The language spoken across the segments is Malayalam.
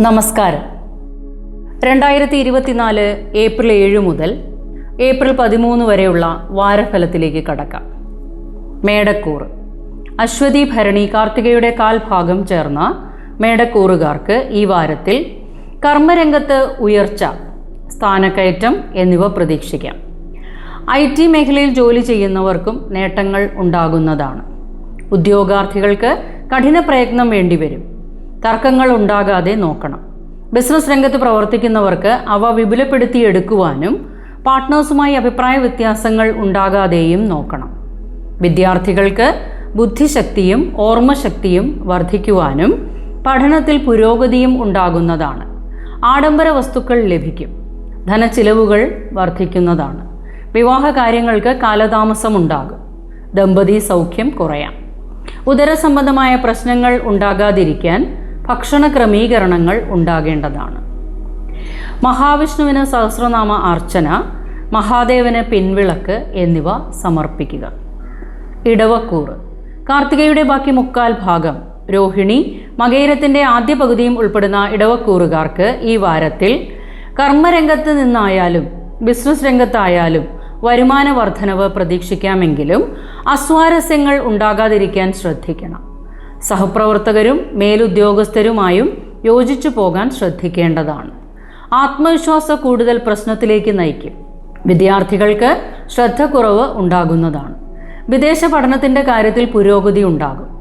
നമസ്കാരം. രണ്ടായിരത്തി ഇരുപത്തിനാല് ഏപ്രിൽ ഏഴ് മുതൽ ഏപ്രിൽ പതിമൂന്ന് വരെയുള്ള വാരഫലത്തിലേക്ക് കടക്കാം. മേടക്കൂർ. അശ്വതി ഭരണി കാർത്തികയുടെ കാൽഭാഗം ചേർന്ന മേടക്കൂറുകാർക്ക് ഈ വാരത്തിൽ കർമ്മരംഗത്ത് ഉയർച്ച സ്ഥാനക്കയറ്റം എന്നിവ പ്രതീക്ഷിക്കാം. ഐ ടി മേഖലയിൽ ജോലി ചെയ്യുന്നവർക്കും നേട്ടങ്ങൾ ഉണ്ടാകുന്നതാണ്. ഉദ്യോഗാർത്ഥികൾക്ക് കഠിന പ്രയത്നം വേണ്ടിവരും. തർക്കങ്ങൾ ഉണ്ടാകാതെ നോക്കണം. ബിസിനസ് രംഗത്ത് പ്രവർത്തിക്കുന്നവർക്ക് അവ വിപുലപ്പെടുത്തിയെടുക്കുവാനും പാർട്ട്നേഴ്സുമായി അഭിപ്രായ വ്യത്യാസങ്ങൾ ഉണ്ടാകാതെയും നോക്കണം. വിദ്യാർത്ഥികൾക്ക് ബുദ്ധിശക്തിയും ഓർമ്മശക്തിയും വർദ്ധിക്കുവാനും പഠനത്തിൽ പുരോഗതിയും ഉണ്ടാകുന്നതാണ്. ആഡംബര വസ്തുക്കൾ ലഭിക്കും. ധനച്ചിലവുകൾ വർദ്ധിക്കുന്നതാണ്. വിവാഹ കാര്യങ്ങൾക്ക് കാലതാമസമുണ്ടാകും. ദമ്പതി സൗഖ്യം കുറയാം. ഉദരസംബന്ധമായ പ്രശ്നങ്ങൾ ഉണ്ടാകാതിരിക്കാൻ ഭക്ഷണ ക്രമീകരണങ്ങൾ ഉണ്ടാകേണ്ടതാണ്. മഹാവിഷ്ണുവിന് സഹസ്രനാമ അർച്ചന മഹാദേവന് പിൻവിളക്ക് എന്നിവ സമർപ്പിക്കുക. ഇടവക്കൂറ് കാർത്തികയുടെ ബാക്കി മുക്കാൽ ഭാഗം. രോഹിണി മകേരത്തിന്റെ ആദ്യ പകുതിയും ഉൾപ്പെടുന്ന ഇടവക്കൂറുകാർക്ക് ഈ വാരത്തിൽ കർമ്മരംഗത്ത് നിന്നായാലും ബിസിനസ് രംഗത്തായാലും വരുമാന വർധനവ് പ്രതീക്ഷിക്കാമെങ്കിലും അസ്വാരസ്യങ്ങൾ ഉണ്ടാകാതിരിക്കാൻ ശ്രദ്ധിക്കണം. സഹപ്രവർത്തകരും മേലുദ്യോഗസ്ഥരുമായും യോജിച്ചു പോകാൻ ശ്രദ്ധിക്കേണ്ടതാണ്. ആത്മവിശ്വാസ കൂടുതൽ പ്രശ്നത്തിലേക്ക് നയിക്കും. വിദ്യാർത്ഥികൾക്ക് ശ്രദ്ധക്കുറവ് ഉണ്ടാകുന്നതാണ്. വിദേശ പഠനത്തിന്റെ കാര്യത്തിൽ പുരോഗതി ഉണ്ടാകും.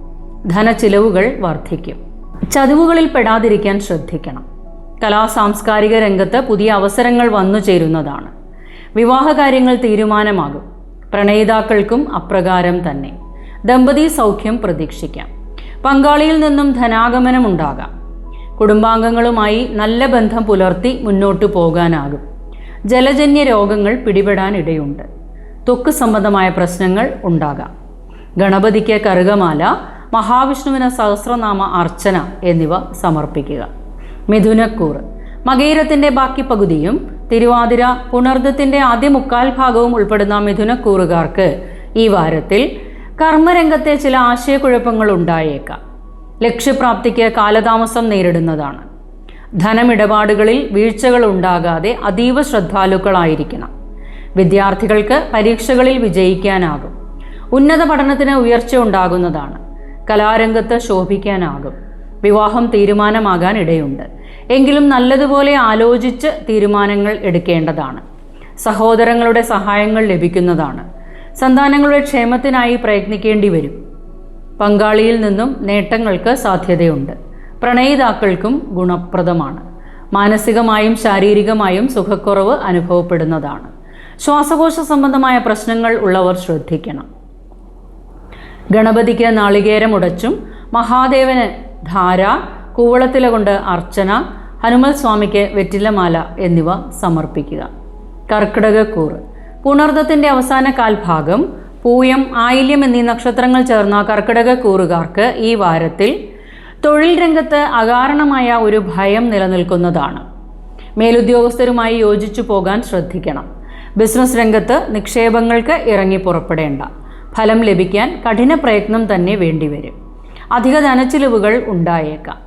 ധനച്ചിലവുകൾ വർദ്ധിക്കും. ചതിവുകളിൽ പെടാതിരിക്കാൻ ശ്രദ്ധിക്കണം. കലാ സാംസ്കാരിക രംഗത്ത് പുതിയ അവസരങ്ങൾ വന്നു ചേരുന്നതാണ്. വിവാഹകാര്യങ്ങൾ തീരുമാനമാകും. പ്രണയിതാക്കൾക്കും അപ്രകാരം തന്നെ. ദമ്പതി സൗഖ്യം പ്രതീക്ഷിക്കാം. പങ്കാളിയിൽ നിന്നും ധനാഗമനമുണ്ടാകാം. കുടുംബാംഗങ്ങളുമായി നല്ല ബന്ധം പുലർത്തി മുന്നോട്ടു പോകാനാകും. ജലജന്യ രോഗങ്ങൾ പിടിപെടാനിടയുണ്ട്. ത്വക്ക് സംബന്ധമായ പ്രശ്നങ്ങൾ ഉണ്ടാകാം. ഗണപതിക്ക് കറുകമാല മഹാവിഷ്ണുവിന് സഹസ്രനാമ അർച്ചന എന്നിവ സമർപ്പിക്കുക. മിഥുനക്കൂറ് മകീരത്തിന്റെ ബാക്കി പകുതിയും തിരുവാതിര പുണർദത്തിന്റെ ആദ്യ മുക്കാൽ ഭാഗവും ഉൾപ്പെടുന്ന മിഥുനക്കൂറുകാർക്ക് ഈ വാരത്തിൽ കർമ്മരംഗത്തെ ചില ആശയക്കുഴപ്പങ്ങൾ ഉണ്ടായേക്കാം ലക്ഷ്യപ്രാപ്തിക്ക് കാലതാമസം നേരിടുന്നതാണ്. ധനമിടപാടുകളിൽ വീഴ്ചകൾ ഉണ്ടാകാതെ അതീവ ശ്രദ്ധാലുക്കളായിരിക്കണം. വിദ്യാർത്ഥികൾക്ക് പരീക്ഷകളിൽ വിജയിക്കാനാകും. ഉന്നത പഠനത്തിന് ഉയർച്ച ഉണ്ടാകുന്നതാണ്. കലാരംഗത്ത് ശോഭിക്കാനാകും. വിവാഹം തീരുമാനമാകാൻ ഇടയുണ്ട് എങ്കിലും നല്ലതുപോലെ ആലോചിച്ച് തീരുമാനങ്ങൾ എടുക്കേണ്ടതാണ്. സഹോദരങ്ങളുടെ സഹായങ്ങൾ ലഭിക്കുന്നതാണ്. സന്താനങ്ങളുടെ ക്ഷേമത്തിനായി പ്രയത്നിക്കേണ്ടി വരും. പങ്കാളിയിൽ നിന്നും നേട്ടങ്ങൾക്ക് സാധ്യതയുണ്ട്. പ്രണയിതാക്കൾക്കും ഗുണപ്രദമാണ്. മാനസികമായും ശാരീരികമായും സുഖക്കുറവ് അനുഭവപ്പെടുന്നതാണ്. ശ്വാസകോശ സംബന്ധമായ പ്രശ്നങ്ങൾ ഉള്ളവർ ശ്രദ്ധിക്കണം. ഗണപതിക്ക് നാളികേരം ഉടച്ചും മഹാദേവന് ധാര കൂവളത്തില കൊണ്ട് അർച്ചന ഹനുമൽ സ്വാമിക്ക് വെറ്റിലമാല എന്നിവ സമർപ്പിക്കുക. കർക്കിടകക്കൂറ്. പുണർദത്തിന്റെ അവസാന കാൽഭാഗം പൂയം ആയില്യം എന്നീ നക്ഷത്രങ്ങൾ ചേർന്ന കർക്കിടക കൂറുകാർക്ക് ഈ വാരത്തിൽ തൊഴിൽ രംഗത്ത് അകാരണമായ ഒരു ഭയം നിലനിൽക്കുന്നതാണ്. മേലുദ്യോഗസ്ഥരുമായി യോജിച്ചു പോകാൻ ശ്രദ്ധിക്കണം. ബിസിനസ് രംഗത്ത് നിക്ഷേപങ്ങൾക്ക് ഇറങ്ങി പുറപ്പെടേണ്ട. ഫലം ലഭിക്കാൻ കഠിന പ്രയത്നം തന്നെ വേണ്ടിവരും. അധിക ധനച്ചിലവുകൾ ഉണ്ടായേക്കാം.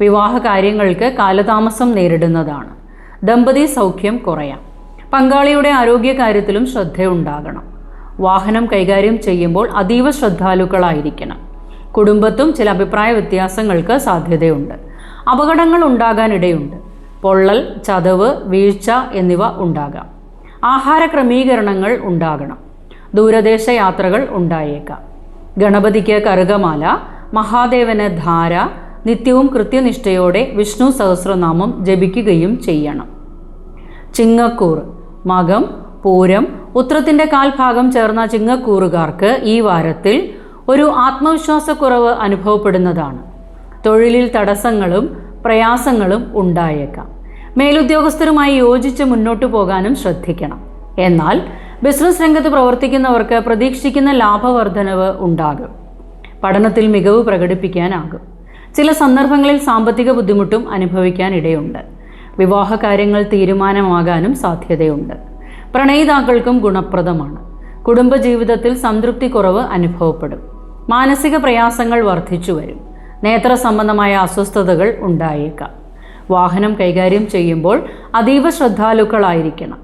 വിവാഹ കാര്യങ്ങൾക്ക് കാലതാമസം നേരിടുന്നതാണ്. ദമ്പതി സൗഖ്യം കുറയാം. പങ്കാളിയുടെ ആരോഗ്യകാര്യത്തിലും ശ്രദ്ധയുണ്ടാകണം. വാഹനം കൈകാര്യം ചെയ്യുമ്പോൾ അതീവ ശ്രദ്ധാലുക്കളായിരിക്കണം. കുടുംബത്തും ചില അഭിപ്രായ വ്യത്യാസങ്ങൾക്ക് സാധ്യതയുണ്ട്. അപകടങ്ങൾ ഉണ്ടാകാനിടയുണ്ട്. പൊള്ളൽ ചതവ് വീഴ്ച എന്നിവ ഉണ്ടാകാം. ആഹാര ക്രമീകരണങ്ങൾ ഉണ്ടാകണം. ദൂരദേശ യാത്രകൾ ഉണ്ടായേക്കാം. ഗണപതിക്ക് കറുകമാല മഹാദേവന് ധാര നിത്യവും കൃത്യനിഷ്ഠയോടെ വിഷ്ണു സഹസ്രനാമം ജപിക്കുകയും ചെയ്യണം. ചിങ്ങക്കൂർ മകം പൂരം ഉത്രത്തിന്റെ കാൽഭാഗം ചേർന്ന ചിങ്ങക്കൂറുകാർക്ക് ഈ വാരത്തിൽ ഒരു ആത്മവിശ്വാസക്കുറവ് അനുഭവപ്പെടുന്നതാണ്. തൊഴിലിൽ തടസ്സങ്ങളും പ്രയാസങ്ങളും ഉണ്ടായേക്കാം. മേലുദ്യോഗസ്ഥരുമായി യോജിച്ച് മുന്നോട്ടു പോകാനും ശ്രദ്ധിക്കണം. എന്നാൽ ബിസിനസ് രംഗത്ത് പ്രവർത്തിക്കുന്നവർക്ക് പ്രതീക്ഷിക്കുന്ന ലാഭവർദ്ധനവ് ഉണ്ടാകും. പഠനത്തിൽ മികവ് പ്രകടിപ്പിക്കാനാകും. ചില സന്ദർഭങ്ങളിൽ സാമ്പത്തിക ബുദ്ധിമുട്ടും അനുഭവിക്കാൻ ഇടയുണ്ട് വിവാഹ കാര്യങ്ങൾ തീരുമാനമാകാനും സാധ്യതയുണ്ട്. പ്രണയിതാക്കൾക്കും ഗുണപ്രദമാണ്. കുടുംബജീവിതത്തിൽ സംതൃപ്തി കുറവ് അനുഭവപ്പെടും. മാനസിക പ്രയാസങ്ങൾ വർദ്ധിച്ചു വരും. നേത്ര സംബന്ധമായ അസ്വസ്ഥതകൾ ഉണ്ടായേക്കാം. വാഹനം കൈകാര്യം ചെയ്യുമ്പോൾ അതീവ ശ്രദ്ധാലുക്കളായിരിക്കണം.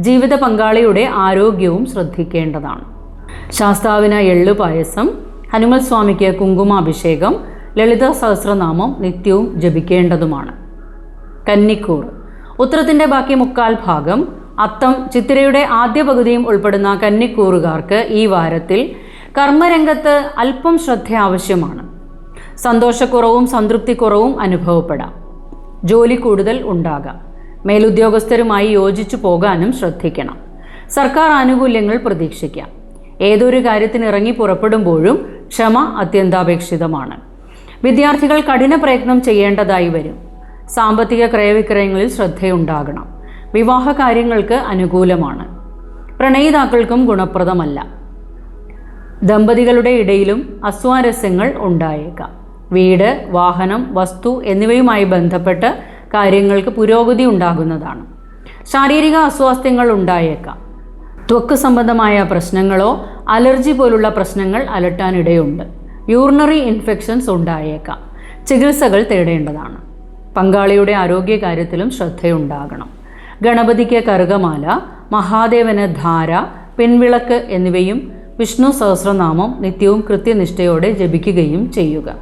ജീവിത പങ്കാളിയുടെ ആരോഗ്യവും ശ്രദ്ധിക്കേണ്ടതാണ്. ശാസ്താവിന് എള്ളു പായസം ഹനുമൽ സ്വാമിക്ക് കുങ്കുമാഭിഷേകം ലളിത സഹസ്രനാമം നിത്യവും ജപിക്കേണ്ടതുമാണ്. കന്നിക്കൂർ. ഉത്തരത്തിന്റെ ബാക്കി മുക്കാൽ ഭാഗം അത്തം ചിത്തിരയുടെ ആദ്യ പകുതിയും ഉൾപ്പെടുന്ന കന്നിക്കൂറുകാർക്ക് ഈ വാരത്തിൽ കർമ്മരംഗത്ത് അല്പം ശ്രദ്ധ ആവശ്യമാണ്. സന്തോഷക്കുറവും സംതൃപ്തിക്കുറവും അനുഭവപ്പെടാം. ജോലി കൂടുതൽ ഉണ്ടാകാം. മേലുദ്യോഗസ്ഥരുമായി യോജിച്ചു പോകാനും ശ്രദ്ധിക്കണം. സർക്കാർ ആനുകൂല്യങ്ങൾ പ്രതീക്ഷിക്കാം. ഏതൊരു കാര്യത്തിന് ഇറങ്ങി പുറപ്പെടുമ്പോഴും ക്ഷമ അത്യന്താപേക്ഷിതമാണ്. വിദ്യാർത്ഥികൾ കഠിന പ്രയത്നം ചെയ്യേണ്ടതായി വരും. സാമ്പത്തിക ക്രയവിക്രയങ്ങളിൽ ശ്രദ്ധയുണ്ടാകണം. വിവാഹ കാര്യങ്ങൾക്ക് അനുകൂലമാണ്. പ്രണയിതാക്കൾക്കും ഗുണപ്രദമല്ല. ദമ്പതികളുടെ ഇടയിലും അസ്വാരസ്യങ്ങൾ ഉണ്ടായേക്കാം. വീട് വാഹനം വസ്തു എന്നിവയുമായി ബന്ധപ്പെട്ട് കാര്യങ്ങൾക്ക് പുരോഗതി ഉണ്ടാകുന്നതാണ്. ശാരീരിക അസ്വാസ്ഥ്യങ്ങൾ ഉണ്ടായേക്കാം. ത്വക്ക് സംബന്ധമായ പ്രശ്നങ്ങളോ അലർജി പോലുള്ള പ്രശ്നങ്ങൾ അലട്ടാനിടയുണ്ട്. യൂറിനറി ഇൻഫെക്ഷൻസ് ഉണ്ടായേക്കാം. ചികിത്സകൾ തേടേണ്ടതാണ്. പങ്കാളിയുടെ ആരോഗ്യകാര്യത്തിലും ശ്രദ്ധയുണ്ടാകണം. ഗണപതിക്ക് കറുകമാല മഹാദേവന് ധാര പിൻവിളക്ക് എന്നിവയും വിഷ്ണു സഹസ്രനാമം നിത്യവും കൃത്യനിഷ്ഠയോടെ ജപിക്കുകയും ചെയ്യുക.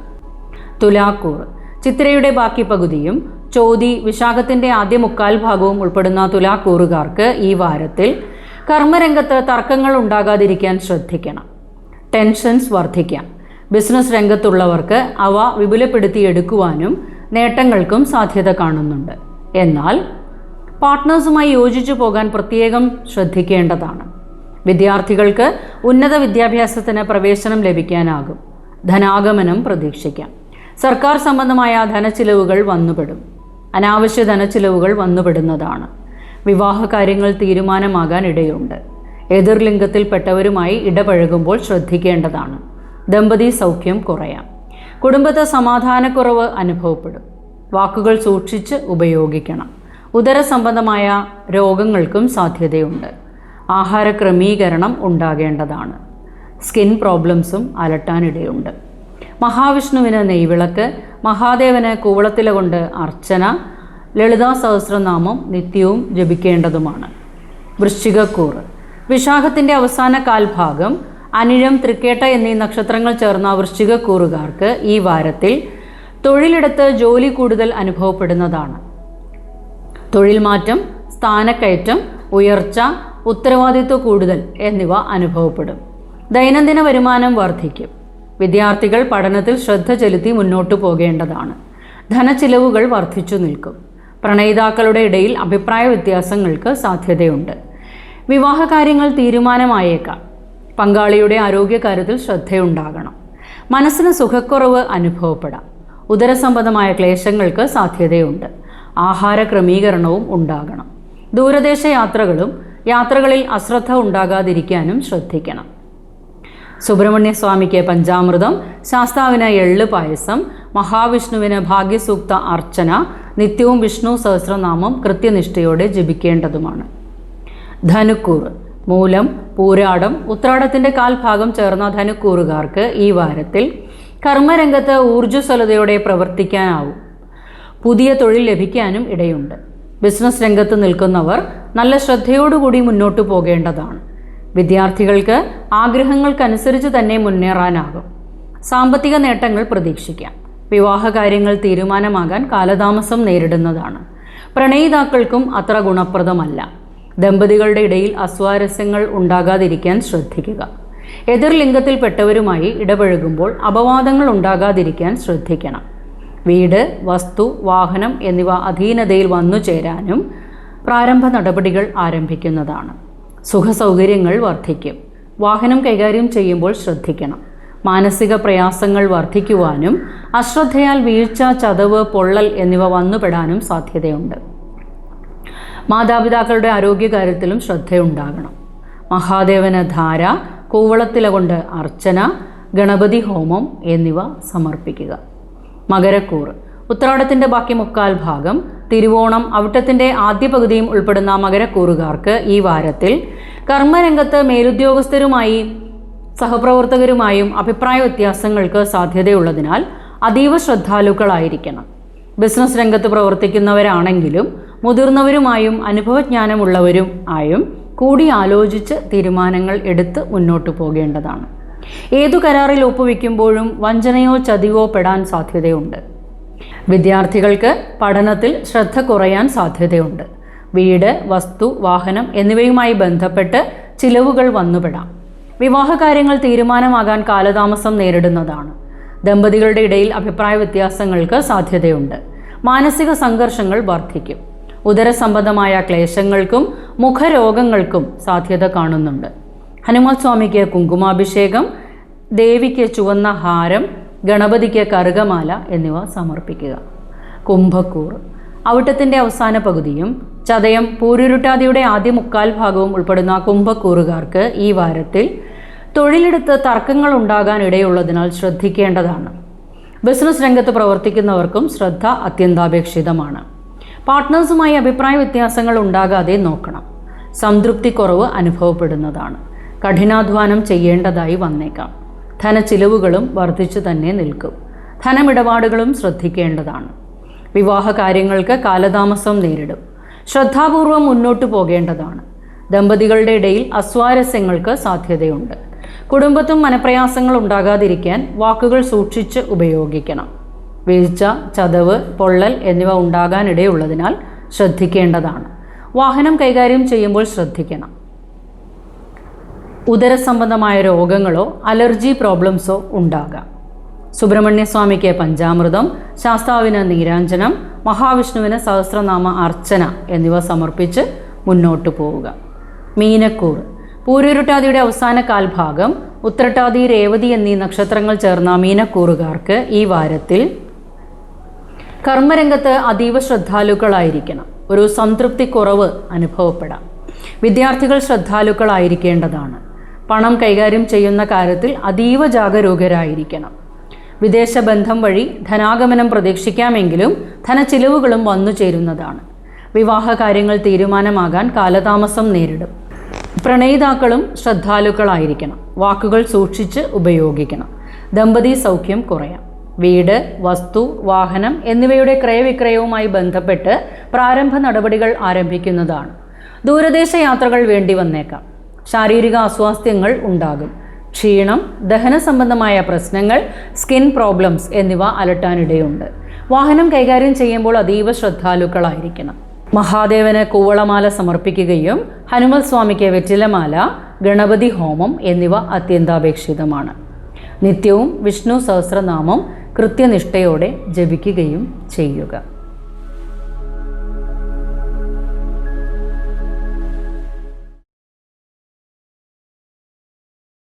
തുലാക്കൂർ. ചിത്രയുടെ ബാക്കി പകുതിയും ചോതി വിശാഖത്തിന്റെ ആദ്യ മുക്കാൽ ഭാഗവും ഉൾപ്പെടുന്ന തുലാക്കൂറുകാർക്ക് ഈ വാരത്തിൽ കർമ്മരംഗത്ത് തർക്കങ്ങൾ ഉണ്ടാകാതിരിക്കാൻ ശ്രദ്ധിക്കണം. ടെൻഷൻസ് വർദ്ധിക്കാം. ബിസിനസ് രംഗത്തുള്ളവർക്ക് അവ വിപുലപ്പെടുത്തിയെടുക്കുവാനും നേട്ടങ്ങൾക്കും സാധ്യത കാണുന്നുണ്ട്. എന്നാൽ പാർട്ട്നേഴ്സുമായി യോജിച്ചു പോകാൻ പ്രത്യേകം ശ്രദ്ധിക്കേണ്ടതാണ്. വിദ്യാർത്ഥികൾക്ക് ഉന്നത വിദ്യാഭ്യാസത്തിന് പ്രവേശനം ലഭിക്കാനാകും. ധനാഗമനം പ്രതീക്ഷിക്കാം. സർക്കാർ സംബന്ധമായ ധനച്ചിലവുകൾ വന്നുപെടും. അനാവശ്യ ധനച്ചിലവുകൾ വന്നുപെടുന്നതാണ്. വിവാഹ കാര്യങ്ങൾ തീരുമാനമാകാൻ ഇടയുണ്ട് എതിർലിംഗത്തിൽപ്പെട്ടവരുമായി ഇടപഴകുമ്പോൾ ശ്രദ്ധിക്കേണ്ടതാണ്. ദമ്പതി സൗഖ്യം കുറയാം. കുടുംബത്തെ സമാധാനക്കുറവ് അനുഭവപ്പെടും. വാക്കുകൾ സൂക്ഷിച്ച് ഉപയോഗിക്കണം. ഉദര സംബന്ധമായ രോഗങ്ങൾക്കും സാധ്യതയുണ്ട്. ആഹാര ക്രമീകരണം ഉണ്ടാകേണ്ടതാണ്. സ്കിൻ പ്രോബ്ലംസും അലട്ടാനിടയുണ്ട്. മഹാവിഷ്ണുവിന് നെയ്വിളക്ക് മഹാദേവന് കൂവളത്തില കൊണ്ട് അർച്ചന ലളിതാ സഹസ്രനാമം നിത്യവും ജപിക്കേണ്ടതുമാണ്. വൃശ്ചികക്കൂറ്. വിശാഖത്തിന്റെ അവസാന കാൽഭാഗം അനിഴം തൃക്കേട്ട എന്നീ നക്ഷത്രങ്ങൾ ചേർന്ന വൃശ്ചികക്കൂറുകാർക്ക് ഈ വാരത്തിൽ തൊഴിലിടത്ത് ജോലി കൂടുതൽ അനുഭവപ്പെടുന്നതാണ്. തൊഴിൽ മാറ്റം സ്ഥാനക്കയറ്റം ഉയർച്ച ഉത്തരവാദിത്വ കൂടുതൽ എന്നിവ അനുഭവപ്പെടും. ദൈനംദിന വരുമാനം വർദ്ധിക്കും. വിദ്യാർത്ഥികൾ പഠനത്തിൽ ശ്രദ്ധ ചെലുത്തി മുന്നോട്ടു പോകേണ്ടതാണ്. ധനച്ചിലവുകൾ വർദ്ധിച്ചു നിൽക്കും. പ്രണയിതാക്കളുടെ ഇടയിൽ അഭിപ്രായ വ്യത്യാസങ്ങൾക്ക് സാധ്യതയുണ്ട്. വിവാഹകാര്യങ്ങൾ തീരുമാനമായേക്കാം. പങ്കാളിയുടെ ആരോഗ്യകാര്യത്തിൽ ശ്രദ്ധയുണ്ടാകണം. മനസ്സിന് സുഖക്കുറവ് അനുഭവപ്പെടാം. ഉദരസംബന്ധമായ ക്ലേശങ്ങൾക്ക് സാധ്യതയുണ്ട്. ആഹാര ക്രമീകരണവും ഉണ്ടാകണം. ദൂരദേശ യാത്രകളും യാത്രകളിൽ അശ്രദ്ധ ഉണ്ടാകാതിരിക്കാനും ശ്രദ്ധിക്കണം. സുബ്രഹ്മണ്യസ്വാമിക്ക് പഞ്ചാമൃതം ശാസ്താവിന് എള്ള് പായസം മഹാവിഷ്ണുവിന് ഭാഗ്യസൂക്ത അർച്ചന നിത്യവും വിഷ്ണു സഹസ്രനാമം കൃത്യനിഷ്ഠയോടെ ജപിക്കേണ്ടതുമാണ്. ധനുക്കൂർ മൂലം പൂരാടം ഉത്രാടത്തിന്റെ കാൽഭാഗം ചേർന്ന ധനുക്കൂറുകാർക്ക് ഈ വാരത്തിൽ കർമ്മരംഗത്ത് ഊർജസ്വലതയോടെ പ്രവർത്തിക്കാനാവും. പുതിയ തൊഴിൽ ലഭിക്കാനും ഇടയുണ്ട്. ബിസിനസ് രംഗത്ത് നിൽക്കുന്നവർ നല്ല ശ്രദ്ധയോടുകൂടി മുന്നോട്ടു പോകേണ്ടതാണ്. വിദ്യാർത്ഥികൾക്ക് ആഗ്രഹങ്ങൾക്കനുസരിച്ച് തന്നെ മുന്നേറാനാകും. സാമ്പത്തിക നേട്ടങ്ങൾ പ്രതീക്ഷിക്കാം. വിവാഹകാര്യങ്ങൾ തീരുമാനമാകാൻ കാലതാമസം നേരിടുന്നതാണ്. പ്രണയിതാക്കൾക്കും അത്ര ഗുണപ്രദമല്ല. ദമ്പതികളുടെ ഇടയിൽ അസ്വാരസ്യങ്ങൾ ഉണ്ടാകാതിരിക്കാൻ ശ്രദ്ധിക്കുക. എതിർ ലിംഗത്തിൽപ്പെട്ടവരുമായി ഇടപഴകുമ്പോൾ അപവാദങ്ങൾ ഉണ്ടാകാതിരിക്കാൻ ശ്രദ്ധിക്കണം. വീട് വസ്തു വാഹനം എന്നിവ അധീനതയിൽ വന്നു ചേരാനും പ്രാരംഭ നടപടികൾ ആരംഭിക്കുന്നതാണ്. സുഖസൗകര്യങ്ങൾ വർദ്ധിക്കും. വാഹനം കൈകാര്യം ചെയ്യുമ്പോൾ ശ്രദ്ധിക്കണം. മാനസിക പ്രയാസങ്ങൾ വർദ്ധിക്കുവാനും അശ്രദ്ധയാൽ വീഴ്ച ചതവ് പൊള്ളൽ എന്നിവ വന്നുപെടാനും സാധ്യതയുണ്ട്. മാതാപിതാക്കളുടെ ആരോഗ്യകാര്യത്തിലും ശ്രദ്ധയുണ്ടാകണം. മഹാദേവന ധാര കൂവളത്തില കൊണ്ട് അർച്ചന ഗണപതി ഹോമം എന്നിവ സമർപ്പിക്കുക. മകരക്കൂറ് ഉത്രാടത്തിന്റെ ബാക്കി മുക്കാൽ ഭാഗം തിരുവോണം അവിട്ടത്തിന്റെ ആദ്യ പകുതിയും ഉൾപ്പെടുന്ന മകരക്കൂറുകാർക്ക് ഈ വാരത്തിൽ കർമ്മരംഗത്ത് മേലുദ്യോഗസ്ഥരുമായി സഹപ്രവർത്തകരുമായും അഭിപ്രായ വ്യത്യാസങ്ങൾക്ക് സാധ്യതയുള്ളതിനാൽ അതീവ ശ്രദ്ധാലുക്കളായിരിക്കണം. ബിസിനസ് രംഗത്ത് പ്രവർത്തിക്കുന്നവരാണെങ്കിലും മുതിർന്നവരുമായും അനുഭവജ്ഞാനമുള്ളവരും ആയും കൂടി ആലോചിച്ച് തീരുമാനങ്ങൾ എടുത്ത് മുന്നോട്ട് പോകേണ്ടതാണ്. ഏതു കരാറിൽ ഒപ്പുവെക്കുമ്പോഴും വഞ്ചനയോ ചതിവോ പെടാൻ സാധ്യതയുണ്ട്. വിദ്യാർത്ഥികൾക്ക് പഠനത്തിൽ ശ്രദ്ധ കുറയാൻ സാധ്യതയുണ്ട്. വീട് വസ്തു വാഹനം എന്നിവയുമായി ബന്ധപ്പെട്ട് ചിലവുകൾ വന്നുപെടാം. വിവാഹകാര്യങ്ങൾ തീരുമാനമാകാൻ കാലതാമസം നേരിടുന്നതാണ്. ദമ്പതികളുടെ ഇടയിൽ അഭിപ്രായ വ്യത്യാസങ്ങൾക്ക് സാധ്യതയുണ്ട്. മാനസിക സംഘർഷങ്ങൾ വർദ്ധിക്കും. ഉദരസംബന്ധമായ ക്ലേശങ്ങൾക്കും മുഖരോഗങ്ങൾക്കും സാധ്യത കാണുന്നുണ്ട്. ഹനുമാൻ സ്വാമിക്ക് കുങ്കുമാഭിഷേകം ദേവിക്ക് ചുവന്ന ഹാരം ഗണപതിക്ക് കറുകമാല എന്നിവ സമർപ്പിക്കുക. കുംഭക്കൂർ. അവിട്ടത്തിന്റെ അവസാന പകുതിയും ചതയം പൂരുരുട്ടാതിയുടെ ആദ്യ മുക്കാൽ ഭാഗവും ഉൾപ്പെടുന്ന കുംഭക്കൂറുകാർക്ക് ഈ വാരത്തിൽ തൊഴിലെടുത്ത് തർക്കങ്ങൾ ഉണ്ടാകാൻ ഇടയുള്ളതിനാൽ ശ്രദ്ധിക്കേണ്ടതാണ്. ബിസിനസ് രംഗത്ത് പ്രവർത്തിക്കുന്നവർക്കും ശ്രദ്ധ അത്യന്താപേക്ഷിതമാണ്. പാർട്ട്നേഴ്സുമായി അഭിപ്രായ വ്യത്യാസങ്ങൾ ഉണ്ടാകാതെ നോക്കണം. സംതൃപ്തിക്കുറവ് അനുഭവപ്പെടുന്നതാണ്. കഠിനാധ്വാനം ചെയ്യേണ്ടതായി വന്നേക്കാം. ധനച്ചിലവുകളും വർദ്ധിച്ചു തന്നെ നിൽക്കും. ധനമിടപാടുകളും ശ്രദ്ധിക്കേണ്ടതാണ്. വിവാഹ കാര്യങ്ങൾക്ക് കാലതാമസം നേരിടും. ശ്രദ്ധാപൂർവം മുന്നോട്ടു പോകേണ്ടതാണ്. ദമ്പതികളുടെ ഇടയിൽ അസ്വാരസ്യങ്ങൾക്ക് സാധ്യതയുണ്ട്. കുടുംബത്തും മനപ്രയാസങ്ങൾ ഉണ്ടാകാതിരിക്കാൻ വാക്കുകൾ സൂക്ഷിച്ച് ഉപയോഗിക്കണം. വീഴ്ച ചതവ് പൊള്ളൽ എന്നിവ ഉണ്ടാകാനിടയുള്ളതിനാൽ ശ്രദ്ധിക്കേണ്ടതാണ്. വാഹനം കൈകാര്യം ചെയ്യുമ്പോൾ ശ്രദ്ധിക്കണം. ഉദരസംബന്ധമായ രോഗങ്ങളോ അലർജി പ്രോബ്ലംസോ ഉണ്ടാകാം. സുബ്രഹ്മണ്യസ്വാമിക്ക് പഞ്ചാമൃതം ശാസ്താവിന് നീരാഞ്ജനം മഹാവിഷ്ണുവിന് സഹസ്രനാമ അർച്ചന എന്നിവ സമർപ്പിച്ച് മുന്നോട്ട് പോവുക. മീനക്കൂർ. പൂരൂരുട്ടാതിയുടെ അവസാന കാൽഭാഗം ഉത്രട്ടാതി രേവതി എന്നീ നക്ഷത്രങ്ങൾ ചേർന്ന മീനക്കൂറുകാർക്ക് ഈ വാരത്തിൽ കർമ്മരംഗത്ത് അതീവ ശ്രദ്ധാലുക്കളായിരിക്കണം. ഒരു സംതൃപ്തി കുറവ് അനുഭവപ്പെടാം. വിദ്യാർത്ഥികൾ ശ്രദ്ധാലുക്കളായിരിക്കേണ്ടതാണ്. പണം കൈകാര്യം ചെയ്യുന്ന കാര്യത്തിൽ അതീവ ജാഗരൂകരായിരിക്കണം. വിദേശ ബന്ധം വഴി ധനാഗമനം പ്രതീക്ഷിക്കാമെങ്കിലും ധനച്ചിലവുകളും വന്നു ചേരുന്നതാണ്. വിവാഹ കാര്യങ്ങൾ തീരുമാനമാകാൻ കാലതാമസം നേരിടും. പ്രണയിതാക്കളും ശ്രദ്ധാലുക്കളായിരിക്കണം. വാക്കുകൾ സൂക്ഷിച്ച് ഉപയോഗിക്കണം. ദമ്പതി സൗഖ്യം കുറയാം. വീട് വസ്തു വാഹനം എന്നിവയുടെ ക്രയവിക്രയവുമായി ബന്ധപ്പെട്ട് പ്രാരംഭ നടപടികൾ ആരംഭിക്കുന്നതാണ്. ദൂരദേശ യാത്രകൾ വേണ്ടി വന്നേക്കാം. ശാരീരിക അസ്വാസ്ഥ്യങ്ങൾ ഉണ്ടാകും. ക്ഷീണം ദഹന സംബന്ധമായ പ്രശ്നങ്ങൾ സ്കിൻ പ്രോബ്ലംസ് എന്നിവ അലട്ടാനിടയുണ്ട്. വാഹനം കൈകാര്യം ചെയ്യുമ്പോൾ അതീവ ശ്രദ്ധാലുക്കളായിരിക്കണം. മഹാദേവന് കൂവളമാല സമർപ്പിക്കുകയും ഹനുമൽ സ്വാമിക്ക് വെറ്റിലമാല ഗണപതി ഹോമം എന്നിവ അത്യന്താപേക്ഷിതമാണ്. നിത്യവും വിഷ്ണു സഹസ്രനാമം കൃത്യനിഷ്ഠയോടെ ജപിക്കുകയും ചെയ്യുക.